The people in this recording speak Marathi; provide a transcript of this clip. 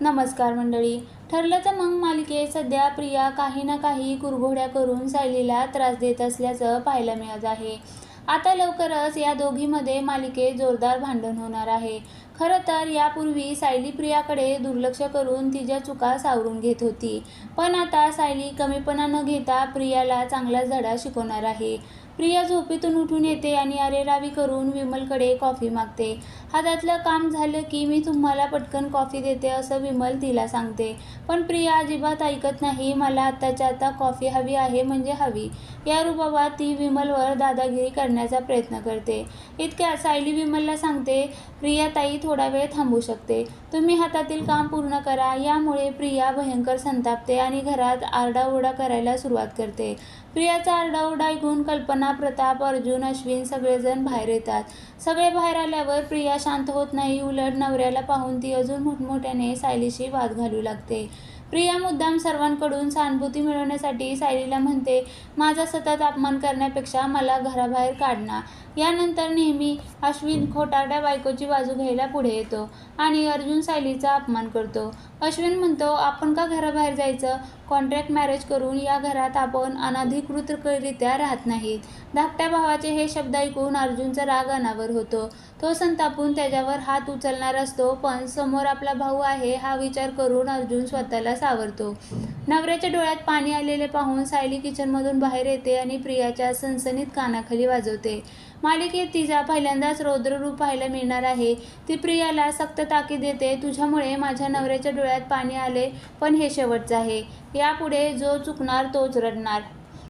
नमस्कार मंडळी. ठरलं तर मग मालिकेत सध्या प्रिया काही ना काही कुरघोड्या करून सायलीला त्रास देत असल्याचं पाहायला मिळत आहे. आता लवकरच या दोघीमध्ये मालिकेत जोरदार भांडण होणार आहे. खरं तर यापूर्वी सायली प्रियाकडे दुर्लक्ष करून तिच्या चुका सावरून घेत होती. पण आता सायली कमीपणा न घेता प्रियाला चांगला धडा शिकवणार आहे. प्रिया झोपेतून उठून येते आणि अरेरावी करून विमलकडे कॉफी मागते. हातातलं काम झालं की मी तुम्हाला पटकन कॉफी देते असं विमल तिला सांगते. पण प्रिया अजिबात ऐकत नाही मला आत्ताच्या आता कॉफी हवी आहे म्हणजे हवी. या रुबाबात ती विमलवर दादागिरी करण्याचा प्रयत्न करते. इतक्या सायली विमलला सांगते प्रिया ताई थोडा वेळ थांबू शकते. तुम्ही हातातील काम पूर्ण करा. यामुळे प्रिया भयंकर संतापते आणि घरात आरडाओरडा करायला सुरुवात करते. प्रियाचा आरडाओरडा ऐकून कल्पना प्रताप अर्जुन अश्विन सगळेजण बाहेर येतात. सगळे बाहेर आल्यावर प्रिया शांत होत नाही. उलट नवऱ्याला पाहून ती अजून मोठमोठ्याने सायलीशी वाद घालू लागते. प्रिया मुद्दाम सर्वांकडून सहानुभूती मिळवण्यासाठी सायलीला म्हणते माझा सतत अपमान करण्यापेक्षा मला घराबाहेर काढणार. यानंतर नेहमी अश्विन खोटारड्या बायकोची बाजू घ्यायला पुढे येतो आणि अर्जुन सायलीचा अपमान करतो. अश्विन म्हणतो आपण का घराबाहेर जायचं? कॉन्ट्रॅक्ट मॅरेज करून या घरात आपण अनधिकृतरित्या राहत नाहीत. धाकट्या भावाचे हे शब्द ऐकून अर्जुनचा राग अनावर होतो. तो संतापून त्याच्यावर हात उचलणार असतो पण समोर आपला भाऊ आहे हा विचार करून अर्जुन स्वतःला सावरतो नवऱ्याच्या डोळ्यात पाणी आलेले पाहून सायली किचनमधून बाहेर येते आणि प्रियाच्या सनसनीत कानाखाली वाजवते. मालिकेत तिचा पहिल्यांदाच रौद्ररूप पाहायला मिळणार आहे. ती प्रियाला सक्त ताकीद देते तुझ्यामुळे माझ्या नवऱ्याच्या डोळ्यात पाणी आले पण हे शेवटचं आहे. यापुढे जो चुकणार तोच रडणार.